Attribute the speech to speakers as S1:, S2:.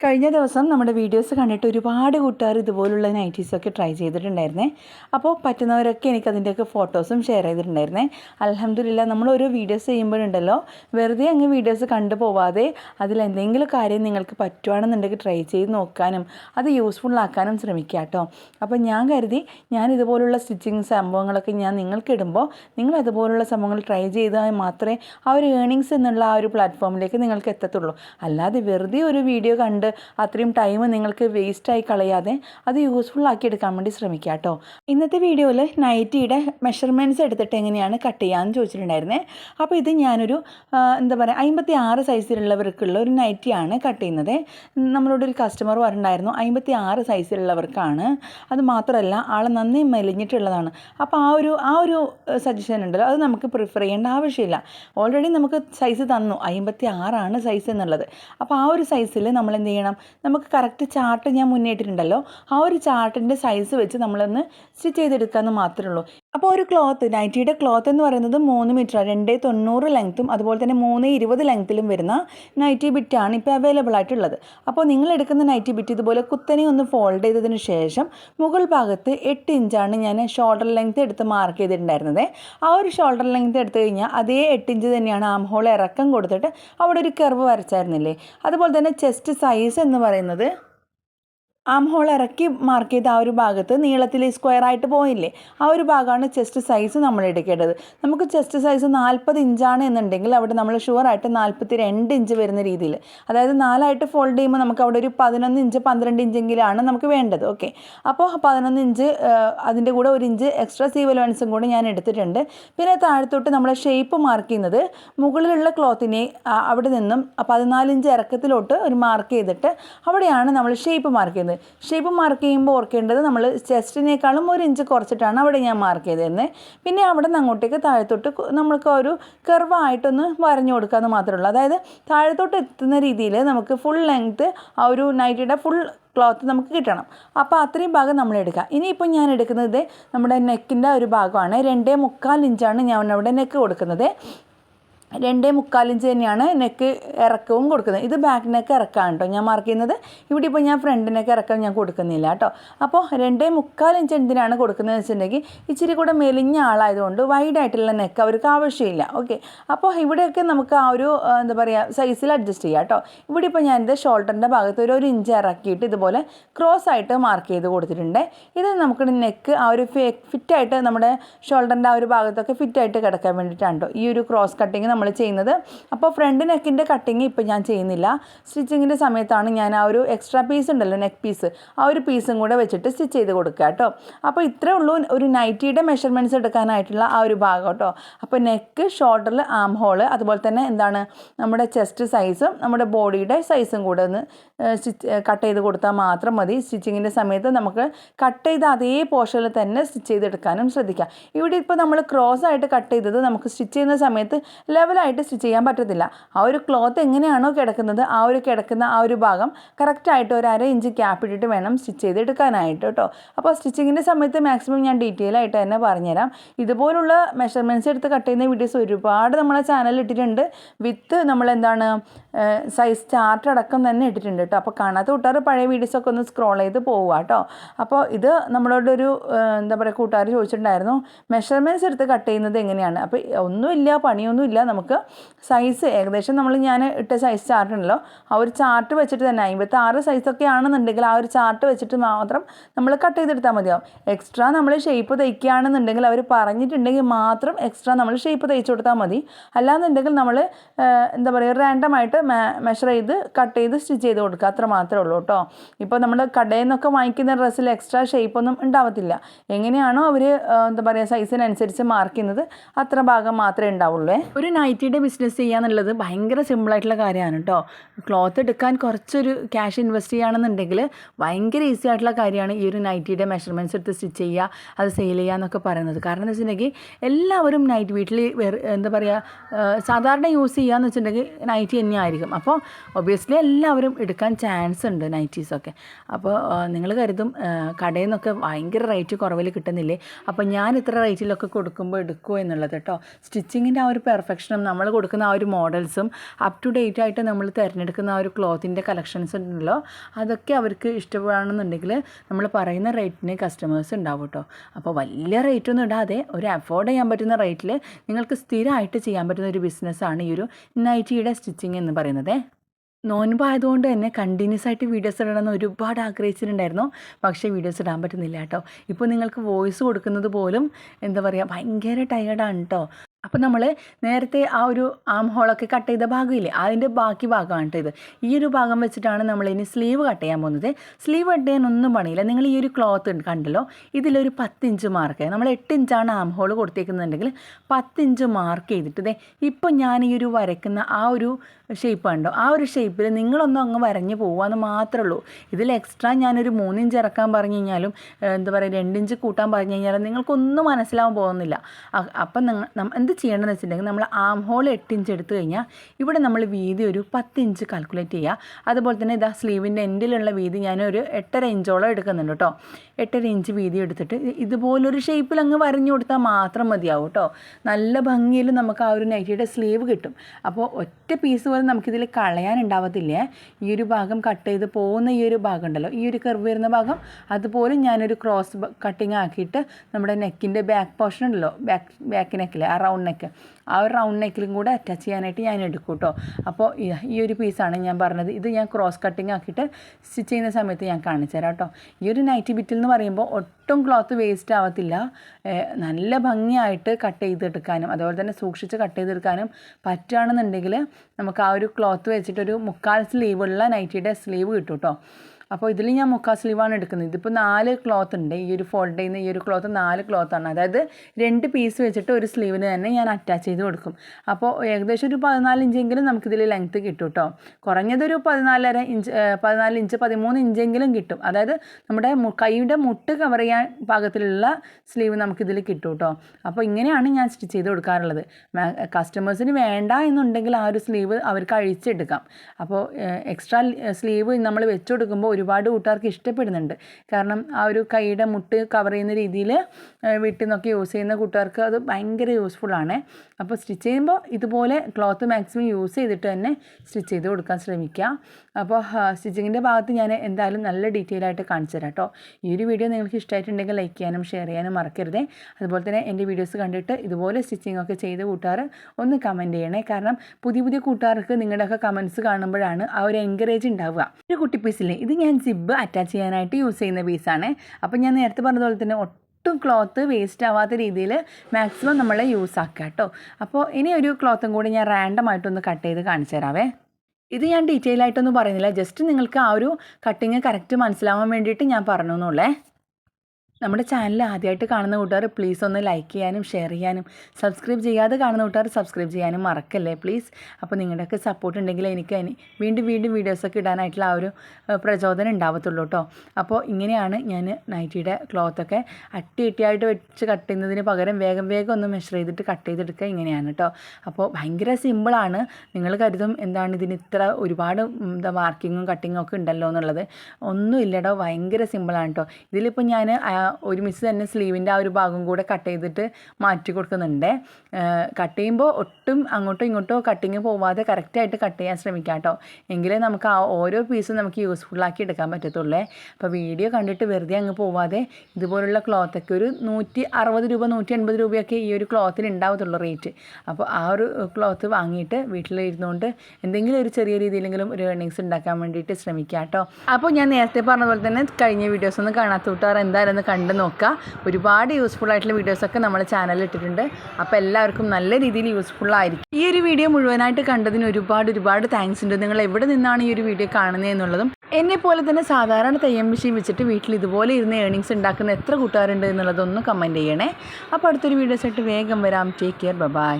S1: കഴിഞ്ഞ ദിവസം നമ്മുടെ വീഡിയോസ് കണ്ടിട്ട് ഒരുപാട് കൂട്ടുകാർ ഇതുപോലുള്ള നൈറ്റീസൊക്കെ ട്രൈ ചെയ്തിട്ടുണ്ടായിരുന്നേ. അപ്പോൾ പറ്റുന്നവരൊക്കെ എനിക്ക് അതിന്റെയൊക്കെ ഫോട്ടോസും ഷെയർ ചെയ്തിട്ടുണ്ടായിരുന്നേ. അലഹമില്ല നമ്മൾ ഓരോ വീഡിയോസ് ചെയ്യുമ്പോഴുണ്ടല്ലോ വെറുതെ അങ്ങ് വീഡിയോസ് കണ്ടു പോവാതെ അതിലെന്തെങ്കിലും കാര്യം നിങ്ങൾക്ക് പറ്റുവാണെന്നുണ്ടെങ്കിൽ ട്രൈ ചെയ്ത് നോക്കാനും അത് യൂസ്ഫുള്ളാക്കാനും ശ്രമിക്കുക കേട്ടോ അപ്പോൾ ഞാൻ കരുതി ഞാൻ ഇതുപോലുള്ള സ്റ്റിച്ചിങ് സംഭവങ്ങളൊക്കെ ഞാൻ നിങ്ങൾക്ക് ഇടുമ്പോൾ നിങ്ങൾ അതുപോലുള്ള സംഭവങ്ങൾ ട്രൈ ചെയ്താൽ മാത്രമേ ആ ഒരു ഏണിങ്സ് എന്നുള്ള ആ ഒരു പ്ലാറ്റ്ഫോമിലേക്ക് നിങ്ങൾക്ക് എത്തത്തുള്ളൂ. അല്ലാതെ വെറുതെ ഒരു വീഡിയോ കണ്ട് അത്രയും ടൈം നിങ്ങൾക്ക് വേസ്റ്റായി കളയാതെ അത് യൂസ്ഫുൾ ആക്കി എടുക്കാൻ വേണ്ടി ശ്രമിക്കുക കേട്ടോ ഇന്നത്തെ വീഡിയോയിൽ നൈറ്റിയുടെ മെഷർമെന്റ്സ് എടുത്തിട്ട് എങ്ങനെയാണ് കട്ട് ചെയ്യാമെന്ന് ചോദിച്ചിട്ടുണ്ടായിരുന്നേ. അപ്പോൾ ഇത് ഞാനൊരു എന്താ പറയുക അമ്പത്തി ആറ് സൈസിലുള്ളവർക്കുള്ള ഒരു നൈറ്റിയാണ് കട്ട് ചെയ്യുന്നത്. നമ്മളോട് ഒരു കസ്റ്റമർ പറഞ്ഞിട്ടുണ്ടായിരുന്നു അമ്പത്തി ആറ് സൈസിലുള്ളവർക്കാണ് അത് മാത്രമല്ല ആൾ നന്ദി മെലിഞ്ഞിട്ടുള്ളതാണ്. അപ്പോൾ ആ ഒരു ആ ഒരു സജഷൻ ഉണ്ടല്ലോ അത് നമുക്ക് പ്രിഫർ ചെയ്യേണ്ട ആവശ്യമില്ല. ഓൾറെഡി നമുക്ക് സൈസ് തന്നു അമ്പത്തി ആറാണ് സൈസ് എന്നുള്ളത്. അപ്പോൾ ആ ഒരു സൈസിൽ നമ്മൾ എന്ത് ചെയ്യണം. നമുക്ക് കറക്റ്റ് ചാർട്ട് ഞാൻ മുന്നേറ്റിട്ടുണ്ടല്ലോ ആ ഒരു ചാർട്ടിന്റെ സൈസ് വെച്ച് നമ്മളൊന്ന് സ്റ്റിച്ച് ചെയ്തെടുക്കാമെന്ന് മാത്രമേ ഉള്ളൂ. അപ്പോൾ ഒരു ക്ലോത്ത് നൈറ്റിയുടെ ക്ലോത്ത് എന്ന് പറയുന്നത് മൂന്ന് മീറ്റർ രണ്ട് തൊണ്ണൂറ് ലെങ്ത്തും അതുപോലെ തന്നെ മൂന്ന് ഇരുപത് ലെങ്ത്തിലും വരുന്ന നൈറ്റി ബിറ്റാണ് ഇപ്പോൾ അവൈലബിൾ ആയിട്ടുള്ളത്. അപ്പോൾ നിങ്ങൾ എടുക്കുന്ന നൈറ്റി ബിറ്റ് ഇതുപോലെ കുത്തനെ ഒന്ന് ഫോൾഡ് ചെയ്തതിന് ശേഷം മുകൾ ഭാഗത്ത് എട്ട് ഇഞ്ചാണ് ഞാൻ ഷോൾഡർ ലെങ്ത് എടുത്ത് മാർക്ക് ചെയ്തിട്ടുണ്ടായിരുന്നത്. ആ ഒരു ഷോൾഡർ ലെങ്ത് എടുത്തു കഴിഞ്ഞാൽ അതേ എട്ട് ഇഞ്ച് തന്നെയാണ് ആം ഹോൾ ഇറക്കം കൊടുത്തിട്ട് അവിടെ ഒരു കർവ് വരച്ചായിരുന്നില്ലേ? അതുപോലെ തന്നെ ചെസ്റ്റ് സൈസ് എന്ന് പറയുന്നത് ആം ഹോൾ ഇറക്കി മാർക്ക് ചെയ്ത ആ ഒരു ഭാഗത്ത് നീളത്തിൽ സ്ക്വയർ ആയിട്ട് പോയില്ലേ? ആ ഒരു ഭാഗമാണ് ചെസ്റ്റ് സൈസ് നമ്മൾ എടുക്കേണ്ടത്. നമുക്ക് ചെസ്റ്റ് സൈസ് നാൽപ്പത് ഇഞ്ചാണ് എന്നുണ്ടെങ്കിൽ അവിടെ നമ്മൾ ഷുവറായിട്ട് നാൽപ്പത്തി രണ്ട് ഇഞ്ച് വരുന്ന രീതിയിൽ അതായത് നാലായിട്ട് ഫോൾഡ് ചെയ്യുമ്പോൾ നമുക്ക് അവിടെ ഒരു പതിനൊന്ന് ഇഞ്ച് പന്ത്രണ്ട് ഇഞ്ചെങ്കിലാണ് നമുക്ക് വേണ്ടത്. ഓക്കെ അപ്പോൾ പതിനൊന്ന് ഇഞ്ച് അതിന്റെ കൂടെ ഒരു ഇഞ്ച് എക്സ്ട്രാ സീവ് അലവൻസും കൂടെ ഞാൻ എടുത്തിട്ടുണ്ട്. പിന്നെ താഴത്തോട്ട് നമ്മൾ ഷേപ്പ് മാർക്ക് ചെയ്യുന്നത് മുകളിലുള്ള ക്ലോത്തിനെ അവിടെ നിന്നും പതിനാലിഞ്ച് ഇറക്കത്തിലോട്ട് ഒരു മാർക്ക് ചെയ്തിട്ട് അവിടെയാണ് നമ്മൾ ഷേപ്പ് മാർക്ക് ചെയ്യുന്നത്. ഷേപ്പ് മാർക്ക് ചെയ്യുമ്പോൾ ഓർക്കേണ്ടത് നമ്മൾ ചെസ്റ്റിനേക്കാളും ഒരു ഇഞ്ച് കുറച്ചിട്ടാണ് അവിടെ ഞാൻ മാർക്ക് ചെയ്തിരുന്നത് പിന്നെ അവിടെ നിന്ന് അങ്ങോട്ടേക്ക് താഴത്തോട്ട് നമ്മൾക്ക് ഒരു കർവായിട്ടൊന്ന് വരഞ്ഞു കൊടുക്കാമെന്ന് മാത്രമേ ഉള്ളൂ. അതായത് താഴത്തോട്ട് എത്തുന്ന രീതിയിൽ നമുക്ക് ഫുൾ ലെങ്ത്ത് ആ ഒരു നൈറ്റിയുടെ ഫുൾ ക്ലോത്ത് നമുക്ക് കിട്ടണം. അപ്പോൾ അത്രയും ഭാഗം നമ്മൾ എടുക്കുക. ഇനിയിപ്പോൾ ഞാൻ എടുക്കുന്നത് നമ്മുടെ നെക്കിന്റെ ഒരു ഭാഗമാണ്. രണ്ടേ മുക്കാൽ ഇഞ്ചാണ് ഞാൻ അവിടെ നെക്ക് കൊടുക്കുന്നത്. രണ്ടേ മുക്കാലിഞ്ച് തന്നെയാണ് നെക്ക് ഇറക്കവും കൊടുക്കുന്നത്. ഇത് ബാക്ക് നെക്ക് ഇറക്കാണ് കേട്ടോ ഞാൻ മാർക്ക് ചെയ്യുന്നത്. ഇവിടെ ഇപ്പോൾ ഞാൻ ഫ്രണ്ട് നെക്ക് ഇറക്കം ഞാൻ കൊടുക്കുന്നില്ല കേട്ടോ അപ്പോൾ രണ്ടേ മുക്കാലിഞ്ച് എന്തിനാണ് കൊടുക്കുന്നതെന്ന് വെച്ചിട്ടുണ്ടെങ്കിൽ ഇച്ചിരി കൂടെ മെലിഞ്ഞ ആളായതുകൊണ്ട് വൈഡ് ആയിട്ടുള്ള നെക്ക് അവർക്ക് ആവശ്യമില്ല. ഓക്കെ അപ്പോൾ ഇവിടെയൊക്കെ നമുക്ക് ആ ഒരു എന്താ പറയുക സൈസിൽ അഡ്ജസ്റ്റ് ചെയ്യാം കേട്ടോ ഇവിടെ ഇപ്പോൾ ഞാനിത് ഷോൾഡറിന്റെ ഭാഗത്ത് ഒരു ഒരു ഇഞ്ച് ഇറക്കിയിട്ട് ഇതുപോലെ ക്രോസ് ആയിട്ട് മാർക്ക് ചെയ്ത് കൊടുത്തിട്ടുണ്ട്. ഇത് നമുക്ക് നെക്ക് ആ ഒരു ഫിറ്റായിട്ട് നമ്മുടെ ഷോൾഡറിന്റെ ആ ഒരു ഭാഗത്തൊക്കെ ഫിറ്റായിട്ട് കിടക്കാൻ വേണ്ടിയിട്ടാണ് കേട്ടോ ഈ ഒരു ക്രോസ് കട്ടിങ് നമ്മൾ ചെയ്യുന്നത്. അപ്പോൾ ഫ്രണ്ട് നെക്കിന്റെ കട്ടിങ് ഇപ്പോൾ ഞാൻ ചെയ്യുന്നില്ല. സ്റ്റിച്ചിങ്ങിന്റെ സമയത്താണ് ഞാൻ ആ ഒരു എക്സ്ട്രാ പീസ് ഉണ്ടല്ലോ നെക്ക് പീസ് ആ ഒരു പീസും കൂടെ വെച്ചിട്ട് സ്റ്റിച്ച് ചെയ്ത് കൊടുക്കുക കേട്ടോ. അപ്പോൾ ഇത്രേ ഉള്ളൂ ഒരു നൈറ്റിയുടെ മെഷർമെന്റ്സ് എടുക്കാനായിട്ടുള്ള ആ ഒരു ഭാഗം കേട്ടോ. അപ്പോൾ നെക്ക് ഷോൾഡറിൽ ആം ഹോൾ അതുപോലെ തന്നെ എന്താണ് നമ്മുടെ ചെസ്റ്റ് സൈസും നമ്മുടെ ബോഡിയുടെ സൈസും കൂടെ ഒന്ന് സ്റ്റിച്ച് കട്ട് ചെയ്ത് കൊടുത്താൽ മാത്രം മതി. സ്റ്റിച്ചിങ്ങിന്റെ സമയത്ത് നമുക്ക് കട്ട് ചെയ്ത അതേ പോർഷനിൽ തന്നെ സ്റ്റിച്ച് ചെയ്തെടുക്കാനും ശ്രദ്ധിക്കാം. ഇവിടെ ഇപ്പോൾ നമ്മൾ ക്രോസ് ആയിട്ട് കട്ട് ചെയ്തത് നമുക്ക് സ്റ്റിച്ച് ചെയ്യുന്ന സമയത്ത് ലെവലായിട്ട് സ്റ്റിച്ച് ചെയ്യാൻ പറ്റത്തില്ല. ആ ഒരു ക്ലോത്ത് എങ്ങനെയാണോ കിടക്കുന്നത് ആ ഒരു കിടക്കുന്ന ആ ഒരു ഭാഗം കറക്റ്റായിട്ട് ഒരു അര ഇഞ്ച് ക്യാപ്പ് ഇട്ടിട്ട് വേണം സ്റ്റിച്ച് ചെയ്തെടുക്കാനായിട്ട് കേട്ടോ. അപ്പോൾ സ്റ്റിച്ചിങ്ങിന്റെ സമയത്ത് മാക്സിമം ഞാൻ ഡീറ്റെയിൽ ആയിട്ട് തന്നെ പറഞ്ഞുതരാം. ഇതുപോലുള്ള മെഷർമെന്റ്സ് എടുത്ത് കട്ട് ചെയ്യുന്ന വീഡിയോസ് ഒരുപാട് നമ്മളെ ചാനലിൽ ഇട്ടിട്ടുണ്ട്. വിത്ത് നമ്മളെന്താണ് സൈസ് ചാർട്ട് അടക്കം തന്നെ ഇട്ടിട്ടുണ്ട് കേട്ടോ. അപ്പോൾ കാണാത്ത കൂട്ടുകാർ പഴയ വീഡിയോസൊക്കെ ഒന്ന് സ്ക്രോൾ ചെയ്ത് പോവുക കേട്ടോ. അപ്പോൾ ഇത് നമ്മളോടൊരു എന്താ പറയുക കൂട്ടുകാർ ചോദിച്ചിട്ടുണ്ടായിരുന്നു മെഷർമെന്റ്സ് എടുത്ത് കട്ട് ചെയ്യുന്നത് എങ്ങനെയാണ്? അപ്പോൾ ഒന്നുമില്ല പണിയൊന്നുമില്ല നമുക്ക് സൈസ് ഏകദേശം നമ്മൾ ഞാൻ ഇട്ട സൈസ് ചാർട്ട് ഉണ്ടല്ലോ. ആ ഒരു ചാർട്ട് വെച്ചിട്ട് തന്നെ അമ്പത്തി ആറ് സൈസൊക്കെ ആണെന്നുണ്ടെങ്കിൽ ആ ഒരു ചാർട്ട് വെച്ചിട്ട് മാത്രം നമ്മൾ കട്ട് ചെയ്തെടുത്താൽ മതിയാവും. എക്സ്ട്രാ നമ്മൾ ഷേപ്പ് തയ്ക്കുകയാണെന്നുണ്ടെങ്കിൽ അവർ പറഞ്ഞിട്ടുണ്ടെങ്കിൽ മാത്രം എക്സ്ട്രാ നമ്മൾ ഷേപ്പ് തയ്ച്ചു കൊടുത്താൽ മതി. അല്ലാന്നുണ്ടെങ്കിൽ നമ്മൾ എന്താ പറയുക റാൻഡമായിട്ട് മെഷർ ചെയ്ത് കട്ട് ചെയ്ത് സ്റ്റിച്ച് ചെയ്ത് കൊടുക്കുക. അത്ര മാത്രമേ ഉള്ളൂ കേട്ടോ. ഇപ്പോൾ നമ്മൾ കടയിൽ നിന്നൊക്കെ വാങ്ങിക്കുന്ന ഡ്രസ്സിൽ എക്സ്ട്രാ ഷേപ്പൊന്നും ഉണ്ടാവത്തില്ല. എങ്ങനെയാണോ അവർ എന്താ പറയുക സൈസിനനുസരിച്ച് മാർക്ക് ചെയ്യുന്നത്. അത്ര ഭാഗം മാത്രമേ ഉണ്ടാവുള്ളൂ ഒരു നൈറ്റിയുടെ ബിസിനസ് ചെയ്യാന്നുള്ളത് ഭയങ്കര സിമ്പിളായിട്ടുള്ള കാര്യമാണ് കേട്ടോ ക്ലോത്ത് എടുക്കാൻ കുറച്ചൊരു ക്യാഷ് ഇൻവെസ്റ്റ് ചെയ്യുകയാണെന്നുണ്ടെങ്കിൽ ഭയങ്കര ഈസി ആയിട്ടുള്ള കാര്യമാണ് ഈ ഒരു നൈറ്റിയുടെ മെഷർമെന്റ്സ് എടുത്ത് സ്റ്റിച്ച് ചെയ്യുക അത് സെയിൽ ചെയ്യുക എന്നൊക്കെ പറയുന്നത്. കാരണം എന്താ വെച്ചിട്ടുണ്ടെങ്കിൽ എല്ലാവരും നൈറ്റ് വീട്ടിൽ എന്താ പറയുക സാധാരണ യൂസ് ചെയ്യുക എന്ന് വെച്ചിട്ടുണ്ടെങ്കിൽ നൈറ്റി തന്നെ ആയിരിക്കും. അപ്പോൾ ഒബിയസ്ലി എല്ലാവരും എടുക്കാൻ ചാൻസ് ഉണ്ട് നൈറ്റീസൊക്കെ അപ്പോൾ നിങ്ങൾ കരുതും കടയിൽ നിന്നൊക്കെ ഭയങ്കര റേറ്റ് കുറവിൽ കിട്ടുന്നില്ലേ? അപ്പോൾ ഞാൻ ഇത്ര റേറ്റിലൊക്കെ കൊടുക്കുമ്പോൾ എടുക്കുമോ എന്നുള്ളത് കേട്ടോ സ്റ്റിച്ചിങ്ങിന്റെ ആ ഒരു പെർഫെക്ഷൻ കളക്ഷനും നമ്മൾ കൊടുക്കുന്ന ആ ഒരു മോഡൽസും അപ് ടു ഡേറ്റ് ആയിട്ട് നമ്മൾ തിരഞ്ഞെടുക്കുന്ന ആ ഒരു ക്ലോത്തിന്റെ കളക്ഷൻസ് ഉണ്ടല്ലോ. അതൊക്കെ അവർക്ക് ഇഷ്ടപ്പെടുകയാണെന്നുണ്ടെങ്കിൽ നമ്മൾ പറയുന്ന റേറ്റിന് കസ്റ്റമേഴ്സ് ഉണ്ടാവും കേട്ടോ അപ്പോൾ വലിയ റേറ്റ് ഒന്നും ഇടാതെ ഒരു അഫോർഡ് ചെയ്യാൻ പറ്റുന്ന റേറ്റിൽ നിങ്ങൾക്ക് സ്ഥിരമായിട്ട് ചെയ്യാൻ പറ്റുന്ന ഒരു ബിസിനസ്സാണ് ഈ ഒരു നൈറ്റിയുടെ സ്റ്റിച്ചിങ് എന്ന് പറയുന്നത്. നോൻപായതുകൊണ്ട് തന്നെ കണ്ടിന്യൂസ് ആയിട്ട് വീഡിയോസ് ഇടണമെന്ന് ഒരുപാട് ആഗ്രഹിച്ചിട്ടുണ്ടായിരുന്നു. പക്ഷേ വീഡിയോസ് ഇടാൻ പറ്റുന്നില്ല കേട്ടോ ഇപ്പോൾ നിങ്ങൾക്ക് വോയിസ് കൊടുക്കുന്നത് പോലും എന്താ പറയുക ഭയങ്കര ടയേർഡാണ് കേട്ടോ അപ്പോൾ നമ്മൾ നേരത്തെ ആ ഒരു ആം ഹോളൊക്കെ കട്ട് ചെയ്ത ഭാഗമില്ലേ അതിന്റെ ബാക്കി ഭാഗമാണ് ഇത്. ഈ ഒരു ഭാഗം വെച്ചിട്ടാണ് നമ്മൾ ഇനി സ്ലീവ് കട്ട് ചെയ്യാൻ പോകുന്നത്. സ്ലീവ് കട്ട് ചെയ്യാൻ ഒന്നും പണിയില്ല. നിങ്ങൾ ഈ ഒരു ക്ലോത്ത് കണ്ടല്ലോ? ഇതിലൊരു പത്തിഞ്ച് മാർക്ക് നമ്മൾ എട്ട് ഇഞ്ചാണ് ആം ഹോൾ കൊടുത്തേക്കുന്നുണ്ടെങ്കിൽ പത്തിഞ്ച് മാർക്ക് ചെയ്തിട്ട് ദേ ഇപ്പോൾ ഞാൻ ഈ ഒരു വരയ്ക്കുന്ന ആ ഒരു ഷേപ്പ് കണ്ടോ ആ ഒരു ഷേപ്പിൽ നിങ്ങളൊന്നും അങ്ങ് വരഞ്ഞ് പോകാമെന്ന് മാത്രമേ ഉള്ളൂ ഇതിൽ എക്സ്ട്രാ ഞാനൊരു മൂന്നിഞ്ച് ഇറക്കാൻ പറഞ്ഞു കഴിഞ്ഞാലും എന്താ പറയുക രണ്ടിഞ്ച് കൂട്ടാൻ പറഞ്ഞു കഴിഞ്ഞാലും നിങ്ങൾക്കൊന്നും മനസ്സിലാവാൻ പോകുന്നില്ല. അപ്പം നിങ്ങൾ എന്ത് ചെയ്യേണ്ടതെന്ന് വെച്ചിട്ടുണ്ടെങ്കിൽ നമ്മൾ ആം ഹോൾ എട്ട് ഇഞ്ച് എടുത്തു കഴിഞ്ഞാൽ ഇവിടെ നമ്മൾ വീതി ഒരു പത്ത് ഇഞ്ച് കാൽക്കുലേറ്റ് ചെയ്യുക അതുപോലെ തന്നെ ഇതാ സ്ലീവിന്റെ എൻഡിലുള്ള വീതി ഞാനൊരു എട്ടര ഇഞ്ചോളം എടുക്കുന്നുണ്ട് കേട്ടോ. എട്ടര ഇഞ്ച് വീതി എടുത്തിട്ട് ഇതുപോലൊരു ഷേപ്പിൽ അങ്ങ് വരഞ്ഞു കൊടുത്താൽ മാത്രം മതിയാവും കേട്ടോ. നല്ല ഭംഗിയിൽ നമുക്ക് ആ ഒരു നൈറ്റിയുടെ സ്ലീവ് കിട്ടും. അപ്പോൾ ഒറ്റ പീസ് പോലും നമുക്കിതിൽ കളയാനുണ്ടാവത്തില്ലേ? ഈ ഒരു ഭാഗം കട്ട് ചെയ്ത് പോകുന്ന ഈ ഒരു ഭാഗം ഉണ്ടല്ലോ ഈ ഒരു കർവ് വരുന്ന ഭാഗം അതുപോലും ഞാനൊരു ക്രോസ് കട്ടിങ് ആക്കിയിട്ട് നമ്മുടെ നെക്കിന്റെ ബാക്ക് പോർഷൻ ഉണ്ടല്ലോ. ബാക്ക് ബാക്ക് നെക്കിൽ ആ റൗണ്ട് നെക്ക് ആ ഒരു റൗണ്ട് നെക്കിലും കൂടെ അറ്റാച്ച് ചെയ്യാനായിട്ട് ഞാൻ എടുക്കും കേട്ടോ അപ്പോൾ ഈ- ഒരു പീസാണ് ഞാൻ പറഞ്ഞത്. ഇത് ഞാൻ ക്രോസ് കട്ടിങ് ആക്കിയിട്ട് സ്റ്റിച്ച് ചെയ്യുന്ന സമയത്ത് ഞാൻ കാണിച്ചു തരാം കേട്ടോ. ഈ ഒരു നൈറ്റി ബിറ്റിൽ എന്ന് പറയുമ്പോൾ ഒട്ടും ക്ലോത്ത് വേസ്റ്റ് ആവത്തില്ല. നല്ല ഭംഗിയായിട്ട് കട്ട് ചെയ്തെടുക്കാനും അതുപോലെ തന്നെ സൂക്ഷിച്ച് കട്ട് ചെയ്തെടുക്കാനും പറ്റുകയാണെന്നുണ്ടെങ്കിൽ നമുക്ക് ഒരു ക്ലോത്ത് വെച്ചിട്ടൊരു മുക്കാൽ സ്ലീവുള്ള നൈറ്റിയുടെ സ്ലീവ് കിട്ടും കേട്ടോ അപ്പോൾ ഇതിൽ ഞാൻ മുക്കാ സ്ലീവാണ് എടുക്കുന്നത്. ഇതിപ്പോൾ നാല് ക്ലോത്ത് ഉണ്ട്. ഈ ഒരു ഫോൾഡ് ചെയ്യുന്ന ഈ ഒരു ക്ലോത്ത് നാല് ക്ലോത്താണ് അതായത് രണ്ട് പീസ് വെച്ചിട്ട് ഒരു സ്ലീവിന് തന്നെ ഞാൻ അറ്റാച്ച് ചെയ്ത് കൊടുക്കും. അപ്പോൾ ഏകദേശം ഒരു പതിനാല് ഇഞ്ചെങ്കിലും നമുക്കിതിൽ ലെങ്ത്ത് കിട്ടും കേട്ടോ കുറഞ്ഞതൊരു പതിനാലര ഇഞ്ച് പതിനാല് ഇഞ്ച് പതിമൂന്ന് ഇഞ്ചെങ്കിലും കിട്ടും. അതായത് നമ്മുടെ കൈയുടെ മുട്ട് കവർ ചെയ്യാൻ പാകത്തിലുള്ള സ്ലീവ് നമുക്കിതിൽ കിട്ടും കേട്ടോ അപ്പോൾ ഇങ്ങനെയാണ് ഞാൻ സ്റ്റിച്ച് ചെയ്ത് കൊടുക്കാറുള്ളത്. കസ്റ്റമേഴ്സിന് വേണ്ട എന്നുണ്ടെങ്കിൽ ആ ഒരു സ്ലീവ് അവർക്ക് അഴിച്ചെടുക്കാം. അപ്പോൾ എക്സ്ട്രാ സ്ലീവ് നമ്മൾ വെച്ചു കൊടുക്കുമ്പോൾ ഒരുപാട് കൂട്ടുകാർക്ക് ഇഷ്ടപ്പെടുന്നുണ്ട്. കാരണം ആ ഒരു കൈയുടെ മുട്ട് കവർ ചെയ്യുന്ന രീതിയിൽ വീട്ടിൽ നിന്നൊക്കെ യൂസ് ചെയ്യുന്ന കൂട്ടുകാർക്ക് അത് ഭയങ്കര യൂസ്ഫുള്ളാണ് അപ്പോൾ സ്റ്റിച്ച് ചെയ്യുമ്പോൾ ഇതുപോലെ ക്ലോത്ത് മാക്സിമം യൂസ് ചെയ്തിട്ട് തന്നെ സ്റ്റിച്ച് ചെയ്ത് കൊടുക്കാൻ ശ്രമിക്കുക. അപ്പോൾ സ്റ്റിച്ചിങ്ങിന്റെ ഭാഗത്ത് ഞാൻ എന്തായാലും നല്ല ഡീറ്റെയിൽ ആയിട്ട് കാണിച്ചു തരാം കേട്ടോ. ഈ ഒരു വീഡിയോ നിങ്ങൾക്ക് ഇഷ്ടമായിട്ടുണ്ടെങ്കിൽ ലൈക്ക് ചെയ്യാനും ഷെയർ ചെയ്യാനും മറക്കരുതേ. അതുപോലെ തന്നെ എന്റെ വീഡിയോസ് കണ്ടിട്ട് ഇതുപോലെ സ്റ്റിച്ചിങ് ഒക്കെ ചെയ്ത് കൂട്ടുകാർ ഒന്ന് കമന്റ് ചെയ്യണേ. കാരണം പുതിയ പുതിയ കൂട്ടുകാർക്ക് നിങ്ങളുടെയൊക്കെ കമൻസ് കാണുമ്പോഴാണ് ആ ഒരു എൻകറേജ് ഉണ്ടാവുക. ഒരു കുട്ടി പീസില്ലേ ഇത് ഞാൻ ജിബ് അറ്റാച്ച് ചെയ്യാനായിട്ട് യൂസ് ചെയ്യുന്ന പീസാണ് അപ്പോൾ ഞാൻ നേരത്തെ പറഞ്ഞതുപോലെ തന്നെ ഒട്ടും ക്ലോത്ത് വേസ്റ്റ് ആവാത്ത രീതിയിൽ മാക്സിമം നമ്മൾ യൂസ് ആക്കുക കേട്ടോ. അപ്പോൾ ഇനി ഒരു ക്ലോത്തും കൂടി ഞാൻ റാൻഡം ആയിട്ടൊന്ന് കട്ട് ചെയ്ത് കാണിച്ചു തരാവേ. ഇത് ഞാൻ ഡീറ്റെയിൽ ആയിട്ടൊന്നും പറയുന്നില്ല. ജസ്റ്റ് നിങ്ങൾക്ക് ആ ഒരു കട്ടിങ് കറക്റ്റ് മനസ്സിലാവാൻ വേണ്ടിയിട്ട് ഞാൻ പറഞ്ഞു എന്നുള്ളേ. നമ്മുടെ ചാനൽ ആദ്യമായിട്ട് കാണുന്ന കൂട്ടുകാർ പ്ലീസ് ഒന്ന് ലൈക്ക് ചെയ്യാനും ഷെയർ ചെയ്യാനും സബ്സ്ക്രൈബ് ചെയ്യാതെ കാണുന്ന കൂട്ടുകാർ സബ്സ്ക്രൈബ് ചെയ്യാനും മറക്കല്ലേ പ്ലീസ് അപ്പോൾ നിങ്ങളുടെയൊക്കെ സപ്പോർട്ട് ഉണ്ടെങ്കിൽ എനിക്ക് ഇനി വീണ്ടും വീണ്ടും വീഡിയോസൊക്കെ ഇടാനായിട്ടുള്ള ആ ഒരു പ്രചോദനം ഉണ്ടാവത്തുള്ളൂ കേട്ടോ അപ്പോൾ ഇങ്ങനെയാണ് ഞാൻ നൈറ്റിയുടെ ക്ലോത്തൊക്കെ അട്ടി അട്ടിയായിട്ട് വെച്ച് കട്ട് ചെയ്യുന്നതിന് പകരം വേഗം വേഗം ഒന്ന് മെഷർ ചെയ്തിട്ട് കട്ട് ചെയ്തെടുക്കുക ഇങ്ങനെയാണ് കേട്ടോ അപ്പോൾ ഭയങ്കര സിമ്പിളാണ് നിങ്ങൾ കരുതും എന്താണ് ഇതിന് ഇത്ര ഒരുപാട് എന്താ മാർക്കിങ്ങും കട്ടിങ്ങും ഒക്കെ ഉണ്ടല്ലോ എന്നുള്ളത്. ഒന്നും ഇല്ലടോ ഭയങ്കര സിമ്പിളാണ് കേട്ടോ ഇതിലിപ്പോൾ ഞാൻ ഒരു മിസ് തന്നെ സ്ലീവിന്റെ ആ ഒരു ഭാഗം കൂടെ കട്ട് ചെയ്തിട്ട് മാറ്റി കൊടുക്കുന്നുണ്ട്. കട്ട് ചെയ്യുമ്പോൾ ഒട്ടും അങ്ങോട്ടോ ഇങ്ങോട്ടോ കട്ടിങ് പോവാതെ കറക്റ്റായിട്ട് കട്ട് ചെയ്യാൻ ശ്രമിക്കാം കേട്ടോ എങ്കിലേ നമുക്ക് ആ ഓരോ പീസും നമുക്ക് യൂസ്ഫുള്ളാക്കി എടുക്കാൻ പറ്റത്തുള്ളേ. അപ്പോൾ വീഡിയോ കണ്ടിട്ട് വെറുതെ അങ്ങ് പോവാതെ ഇതുപോലുള്ള ക്ലോത്തൊക്കെ ഒരു നൂറ്റി അറുപത് രൂപ നൂറ്റി എൺപത് രൂപയൊക്കെ ഈ ഒരു ക്ലോത്തിന് ഉണ്ടാവത്തുള്ളൂ റേറ്റ് അപ്പോൾ ആ ഒരു ക്ലോത്ത് വാങ്ങിയിട്ട് വീട്ടിലിരുന്നുകൊണ്ട് എന്തെങ്കിലും ഒരു ചെറിയ രീതിയിലെങ്കിലും ഒരു ഏർണിങ്സ് ഉണ്ടാക്കാൻ വേണ്ടിയിട്ട് ശ്രമിക്കാം കേട്ടോ അപ്പോൾ ഞാൻ നേരത്തെ പറഞ്ഞ പോലെ തന്നെ കഴിഞ്ഞ വീഡിയോസ് ഒന്നും കാണാത്ത കൂട്ടുകാർ എന്തായാലും കണ്ടു നോക്കുക. ഒരുപാട് യൂസ്ഫുൾ ആയിട്ടുള്ള വീഡിയോസൊക്കെ നമ്മൾ ചാനലിൽ ഇട്ടിട്ടുണ്ട്. അപ്പോൾ എല്ലാവർക്കും നല്ല രീതിയിൽ യൂസ്ഫുൾ ആയിരിക്കും. ഈ ഒരു വീഡിയോ മുഴുവനായിട്ട് കണ്ടതിന് ഒരുപാട് ഒരുപാട് താങ്ക്സ് ഉണ്ട്. നിങ്ങൾ എവിടെ നിന്നാണ് ഈ ഒരു വീഡിയോ കാണുന്നത് എന്നുള്ളതും എന്നെ പോലെ തന്നെ സാധാരണ തെയ്യം മെഷീൻ വെച്ചിട്ട് വീട്ടിൽ ഇതുപോലെ ഇരുന്ന് ഏണിങ്സ് ഉണ്ടാക്കുന്ന എത്ര കൂട്ടുകാരുണ്ട് എന്നുള്ളതൊന്ന് കമന്റ് ചെയ്യണേ. അപ്പോൾ അടുത്തൊരു വീഡിയോസ് ആയിട്ട് വേഗം വരാം. Take care bye